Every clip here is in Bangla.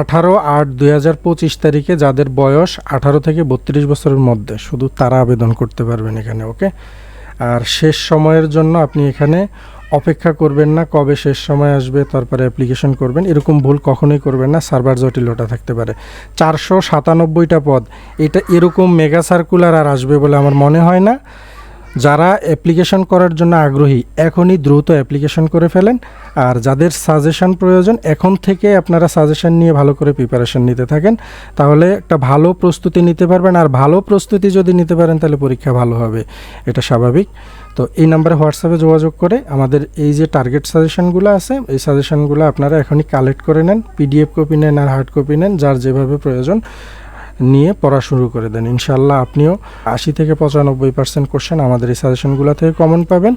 আঠারো আট দুই হাজার পঁচিশ তারিখে যাদের বয়স আঠারো থেকে বত্রিশ বছরের মধ্যে, শুধু তারা আবেদন করতে পারবেন এখানে, ওকে? আর শেষ সময়ের জন্য আপনি এখানে অপেক্ষা করবেন না, কবে শেষ সময় আসবে, তারপরে অ্যাপ্লিকেশন করবেন। এরকম ভুল কখনোই করবেন না, সার্ভার জটিলতা থাকতে পারে। চারশো সাতানব্বইটা পদ, এটা এরকম মেগা সার্কুলার আর আসবে বলে আমার মনে হয় না। যারা অ্যাপ্লিকেশন করার জন্য আগ্রহী, এখনই দ্রুত অ্যাপ্লিকেশন করে ফেলেন। আর যাদের সাজেশন প্রয়োজন, এখন থেকে আপনারা সাজেশন নিয়ে ভালো করে প্রিপারেশন নিতে থাকেন। তাহলে একটা ভালো প্রস্তুতি নিতে পারবেন, আর ভালো প্রস্তুতি যদি নিতে পারেন, তাহলে পরীক্ষা ভালো হবে। এটা স্বাভাবিক। তো এই নাম্বারে হোয়াটসঅ্যাপে যোগাযোগ করে আমাদের এই যে টার্গেট সাজেশনগুলো আছে, এই সাজেশনগুলো আপনারা এখনই কালেক্ট করে নেন। পিডিএফ কপি নেন আর হার্ড কপি নেন, যার যেভাবে প্রয়োজন। নিয়ে পড়া শুরু করে দেন। ইনশাল্লাহ আপনিও আশি থেকে পঁচানব্বই পার্সেন্ট কোশ্চেন আমাদের এই সাজেশনগুলো থেকে কমন পাবেন।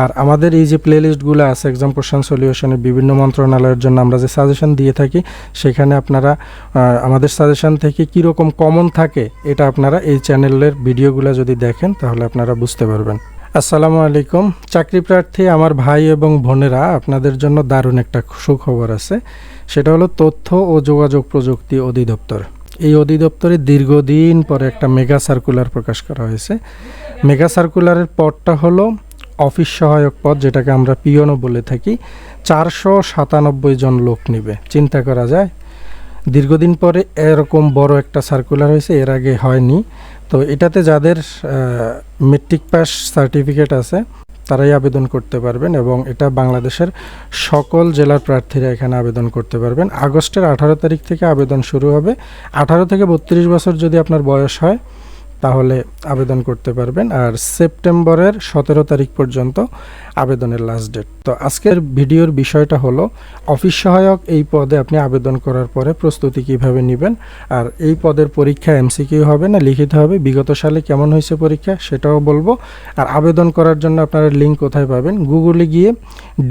আর আমাদের এই যে প্লেলিস্টগুলো আছে এক্সাম কোশ্চেন সলিউশনের বিভিন্ন মন্ত্রণালয়ের জন্য আমরা যে সাজেশন দিয়ে থাকি, সেখানে আপনারা আমাদের সাজেশন থেকে কীরকম কমন থাকে, এটা আপনারা এই চ্যানেলের ভিডিওগুলো যদি দেখেন, তাহলে আপনারা বুঝতে পারবেন। আসসালামু আলাইকুম। চাকরি প্রার্থী আমার ভাই এবং বোনেরা, আপনাদের জন্য দারুণ একটা সুখবর আছে। সেটা হলো তথ্য ও যোগাযোগ প্রযুক্তি অধিদপ্তর। এই অধিদপ্তরে দীর্ঘদিন পরে একটা মেগা সার্কুলার প্রকাশ করা হয়েছে। মেগা সার্কুলারের পদটা হলো অফিস সহায়ক পদ, যেটাকে আমরা পিয়নও বলে থাকি। চারশো সাতানব্বই জন লোক নিবে। চিন্তা করা যায়, দীর্ঘদিন পরে এরকম বড় একটা সার্কুলার হয়েছে, এর আগে হয়নি। তো এটাতে যাদের মেট্রিক পাস সার্টিফিকেট আছে তারাই আবেদন করতে পারবেন এবং এটা বাংলাদেশের সকল জেলার প্রার্থীরা এখানে আবেদন করতে পারবেন। আগস্টের আঠারো তারিখ থেকে আবেদন শুরু হবে। আঠারো থেকে বত্রিশ বছর যদি আপনার বয়স হয় তাহলে আবেদন করতে পারবেন। আর সেপ্টেম্বরের সতেরো তারিখ পর্যন্ত আবেদনের লাস্ট ডেট তো আজকের ভিডিওর বিষয়টা হলো, অফিস সহায়ক এই পদে আপনি আবেদন করার পরে প্রস্তুতি কীভাবে নেবেন, আর এই পদের পরীক্ষা এমসিকিউ হবে না, লিখিত হবে, বিগত সালে কেমন হয়েছে পরীক্ষা সেটাও বলব। আর আবেদন করার জন্য আপনারা লিঙ্ক কোথায় পাবেন গুগলে গিয়ে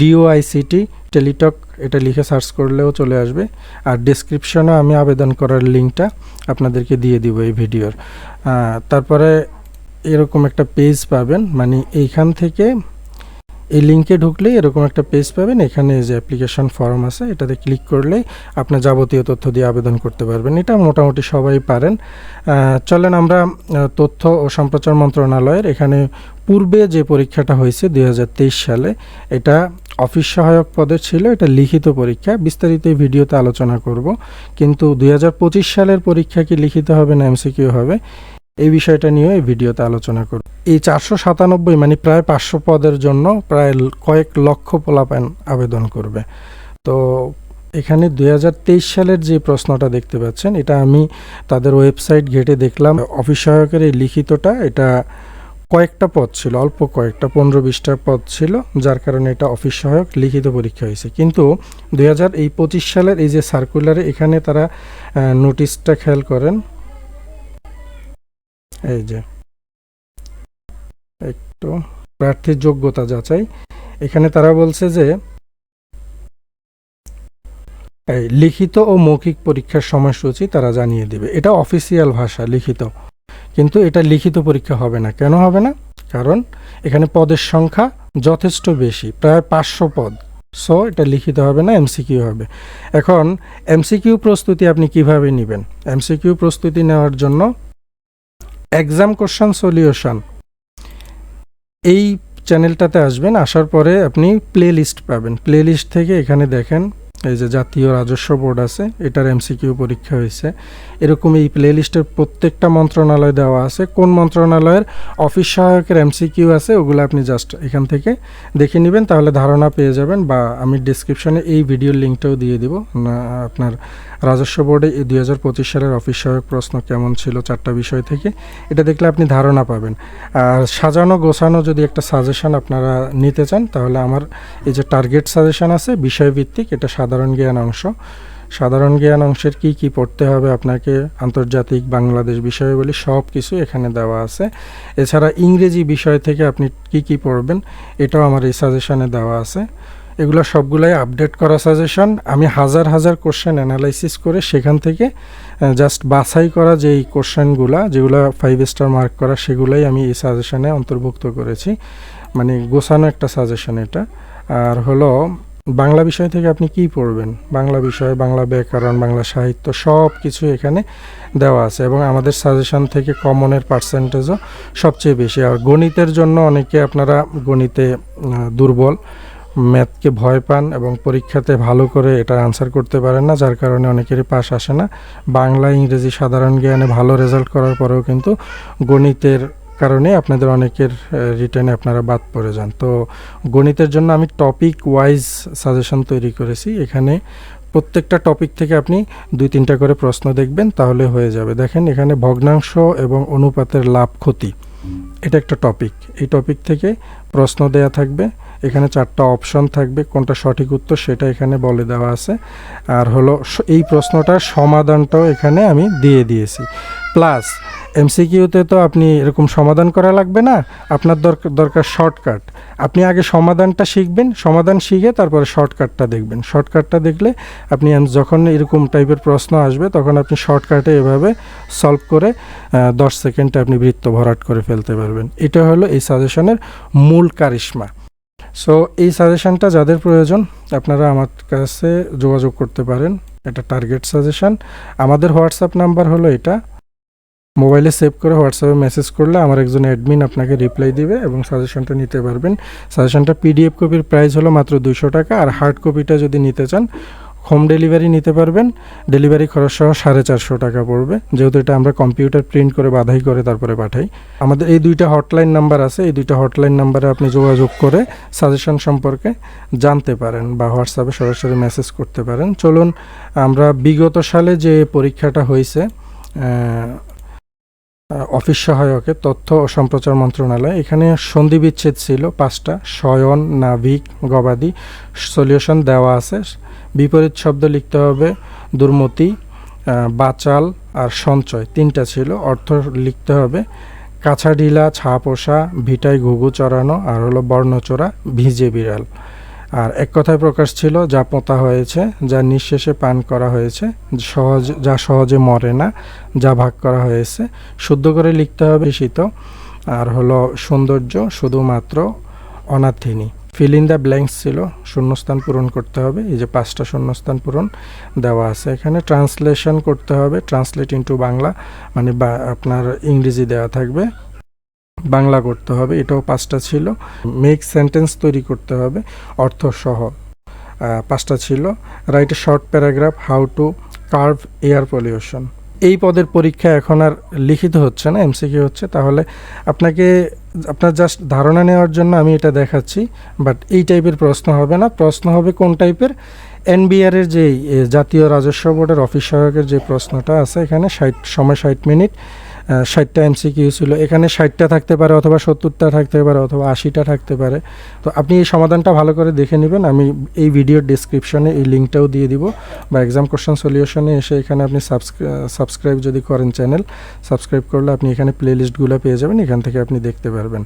ডিওআইসিটি টেলিটক এটা লিখে সার্চ করলেও চলে আসবে। আর ডিসক্রিপশনে আমি আবেদন করার লিঙ্কটা আপনাদেরকে দিয়ে দিব এই ভিডিওর। তারপরে এরকম একটা পেজ পাবেন মানে এইখান থেকে এই লিঙ্কে ঢুকলে এরকম একটা পেজ পাবেন। এখানে যে অ্যাপ্লিকেশন ফর্ম আছে, এটাতে ক্লিক করলেই আপনার যাবতীয় তথ্য দিয়ে আবেদন করতে পারবেন। এটা মোটামুটি সবাই পারেন। চলেন আমরা তথ্য ও সম্প্রচার মন্ত্রণালয়ের এখানে পূর্বে যে পরীক্ষাটা হয়েছে দু হাজার তেইশ সালে, এটা অফিস সহায়ক পদে ছিল, এটা লিখিত পরীক্ষা। বিস্তারিত এই ভিডিওতে আলোচনা করব। কিন্তু দুই হাজার পঁচিশ সালের পরীক্ষা কি লিখিত হবে না এমসিকিউ হবে, এই বিষয়টা নিয়ে এই ভিডিওতে আলোচনা করব। এই চারশো সাতানব্বই মানে প্রায় পাঁচশো পদের জন্য প্রায় কয়েক লক্ষ পোলাপান আবেদন করবে। তো এখানে দুই হাজার তেইশ সালের যে প্রশ্নটা দেখতে পাচ্ছেন, এটা আমি তাদের ওয়েবসাইট ঘেটে দেখলাম। অফিস সহায়কের এই লিখিতটা, এটা কয়েকটা পদ ছিল, অল্প কয়েকটা, পনেরো বিশটা পদ ছিল, যার কারণে এটা অফিস সহায়ক লিখিত পরীক্ষা হয়েছে। কিন্তু দুই হাজার এই পঁচিশ সালের এই যে সার্কুলারে এখানে তারা নোটিশটা খেয়াল করেন। এই যে, একটু প্রার্থীর যোগ্যতা যাচাই। এখানে তারা বলছে যে লিখিত ও মৌখিক পরীক্ষার সময়সূচি তারা জানিয়ে দিবে। এটা অফিসিয়াল ভাষা, লিখিত। কিন্তু এটা লিখিত পরীক্ষা হবে না। কেন হবে না? কারণ এখানে পদের সংখ্যা যথেষ্ট বেশি, প্রায় পাঁচশো পদ। সো এটা লিখিত হবে না এমসিকিউ হবে। এখন এমসিকিউ প্রস্তুতি আপনি কীভাবে নেবেন? এমসিকিউ প্রস্তুতি নেওয়ার জন্য এক্সাম কোশ্চেন সলিউশন এই চ্যানেলটাতে আসবেন, আসার পরে আপনি প্লে লিস্ট পাবেন। প্লে লিস্ট থেকে এখানে দেখেন এই যে জাতীয় রাজস্ব বোর্ড আছে, এটার এমসিকিউ পরীক্ষা হয়েছে। এরকম এই প্লে লিস্টের প্রত্যেকটা মন্ত্রণালয় দেওয়া আছে। কোন মন্ত্রণালয়ের অফিস সহায়কের এমসিকিউ আছে, ওগুলো আপনি জাস্ট এখান থেকে দেখে নেবেন, তাহলে ধারণা পেয়ে যাবেন বা আমি ডিসক্রিপশনে এই ভিডিওর লিঙ্কটাও দিয়ে দিব। আপনার রাজস্ব বোর্ডে এই দুই হাজার পঁচিশ সালের অফিস সহায়ক প্রশ্ন কেমন ছিল চারটা বিষয় থেকে, এটা দেখলে আপনি ধারণা পাবেন। আর সাজানো, গোছানো যদি একটা সাজেশন আপনারা নিতে চান, তাহলে আমার এই যে টার্গেট সাজেশন আছে, বিষয়ভিত্তিক, এটা জ্ঞান অংশ। সাধারণ জ্ঞান অংশের কি কি পড়তে হবে আপনাকে আন্তর্জাতিক বাংলাদেশ বিষয়াবলী সব কিছু এখানে দেওয়া আছে। এছাড়া ইংরেজি বিষয় থেকে আপনি কি কি পড়বেন এটাও আমার এই সাজেশনে দেওয়া আছে। এগুলো সবগুলাই আপডেট করা সাজেশন। আমি হাজার হাজার কোশ্চেন অ্যানালাইসিস করে সেখান থেকে জাস্ট বাছাই করা যেই কোশ্চেনগুলা, যেগুলো ফাইভ স্টার মার্ক করা, সেগুলাই আমি এই সাজেশনে অন্তর্ভুক্ত করেছি। মানে গোছানো একটা সাজেশন এটা। আর হলো বাংলা বিষয় থেকে আপনি কি পড়বেন? বাংলা বিষয়, বাংলা ব্যাকরণ, বাংলা সাহিত্য সব কিছু এখানে দেওয়া আছে এবং আমাদের সাজেশন থেকে কমনের পার্সেন্টেজও সবচেয়ে বেশি। আর গণিতের জন্য অনেকে আপনারা গণিতে দুর্বল ম্যাথকে ভয় পান এবং পরীক্ষাতে ভালো করে এটা আনসার করতে পারেন না, যার কারণে অনেকেরই পাস আসে না। বাংলা, ইংরেজি সাধারণ জ্ঞানে ভালো রেজাল্ট করার পরেও কিন্তু গণিতের কারণে আপনাদের অনেকের রিটার্নে আপনারা বাদ পড়ে যান। তো গণিতের জন্য আমি টপিক ওয়াইজ সাজেশন তৈরি করেছি। এখানে প্রত্যেকটা টপিক থেকে আপনি দুই তিনটা করে প্রশ্ন দেখবেন, তাহলে হয়ে যাবে। দেখেন, এখানে ভগ্নাংশ এবং অনুপাতের লাভ ক্ষতি, এটা একটা টপিক এই টপিক থেকে প্রশ্ন দেয়া থাকবে, এখানে চারটা অপশন থাকবে, কোনটা সঠিক উত্তর সেটা এখানে বলে দেওয়া আছে। আর হলো এই প্রশ্নটার সমাধানটাও এখানে আমি দিয়ে দিয়েছি। প্লাস এমসিকিউতে তো আপনি এরকম সমাধান করা লাগবে না, আপনার দরকার দরকার শর্টকাট। আপনি আগে সমাধানটা শিখবেন, সমাধান শিখে তারপরে শর্টকাটটা দেখবেন। শর্টকাটটা দেখলে আপনি যখন এরকম টাইপের প্রশ্ন আসবে, তখন আপনি শর্টকাটে এভাবে সলভ করে দশ সেকেন্ডে আপনি বৃত্ত ভরাট করে ফেলতে পারবেন। এটা হলো এই সাজেশনের মূল কারিশমা। সো, এই সাজেশনটা যাদের প্রয়োজন, আপনারা আমার কাছে যোগাযোগ করতে পারেন। এটা টার্গেট সাজেশন। আমাদের হোয়াটসঅ্যাপ নাম্বার হলো এটা। মোবাইলে সেভ করে হোয়াটসঅ্যাপে মেসেজ করলে আমার একজন অ্যাডমিন আপনাকে রিপ্লাই দিবে এবং সাজেশনটা নিতে পারবেন। সাজেশনটা পিডিএফ কপির প্রাইস হলো মাত্র দুশো টাকা আর হার্ড কপিটা যদি নিতে চান, হোম ডেলিভারি নিতে পারবেন। ডেলিভারি খরচ সহ সাড়ে চারশো টাকা পড়বে। যেহেতু এটা আমরা কম্পিউটার প্রিন্ট করে বাধাই করে তারপরে পাঠাই। আমাদের এই দুইটা হটলাইন নাম্বার আছে। এই দুইটা হটলাইন নাম্বারে আপনি যোগাযোগ করে সাজেশন সম্পর্কে জানতে পারেন বা হোয়াটসঅ্যাপে সরাসরি মেসেজ করতে পারেন। চলুন, আমরা বিগত সালে যে পরীক্ষাটা হয়েছে অফিস সহায়কে তথ্য ও সম্প্রচার মন্ত্রণালয়। এখানে সন্ধি বিচ্ছেদ ছিল পাঁচটা। শয়ন, নাভিক, গবাদি সলিউশন দেওয়া আছে। বিপরীত শব্দ লিখতে হবে দুর্মতি বাচাল আর সঞ্চয়। তিনটা ছিল। অর্থ লিখতে হবে কাছা ঢিলা ছা পোষা ভিটায় ঘুঘু চড়ানো আর হলো বর্ণচোরা, ভিজে বিড়াল। আর এক কথায় প্রকাশ ছিল, যা পোঁতা হয়েছে, যা নিঃশেষে পান করা হয়েছে, সহজ, যা সহজে মরে না, যা ভাগ করা হয়েছে। শুদ্ধ করে লিখতে হবে শীত আর হলো সৌন্দর্য শুধুমাত্র অনাথিনী। ফিল ইন দ্য ব্ল্যাঙ্কস ছিল, শূন্যস্থান পূরণ করতে হবে। এই যে পাঁচটা শূন্যস্থান পূরণ দেওয়া আছে এখানে। ট্রান্সলেশন করতে হবে ট্রান্সলেট ইনটু বাংলা মানে আপনার ইংরেজি দেওয়া থাকবে। বাংলা করতে হবে, এটাও পাঁচটা ছিল। মেক সেন্টেন্স তৈরি করতে হবে, অর্থ সহ পাঁচটা ছিল। Write short paragraph, how to curb air pollution. এই পদের পরীক্ষা এখন আর লিখিত হচ্ছে না, এমসিকিউ হচ্ছে। তাহলে আপনাকে, আপনার জাস্ট ধারণা নেওয়ার জন্য আমি এটা দেখাচ্ছি, বাট এই টাইপের প্রশ্ন হবে না। প্রশ্ন হবে কোন টাইপের? এনবিআর এর যে জাতীয় রাজস্ব বোর্ডের অফিস সহায়কের যে প্রশ্নটা আছে এখানে, ষাট, সময় ষাট মিনিট। ষাটটা এমসিকিউ ছিল, এখানে ষাটটা থাকতে পারে অথবা সত্তরটা থাকতে পারে অথবা আশিটা থাকতে পারে। তো আপনি এই সমাধানটা ভালো করে দেখে নেবেন, আমি এই ভিডিওর ডিসক্রিপশনে এই লিঙ্কটাও দিয়ে দিব বা এক্সাম কোশ্চেন সলিউশনে এসে এখানে আপনি সাবস্ক্রাইব যদি করেন চ্যানেল সাবস্ক্রাইব করলে আপনি এখানে প্লেলিস্টগুলো পেয়ে যাবেন, এখান থেকে আপনি দেখতে পারবেন।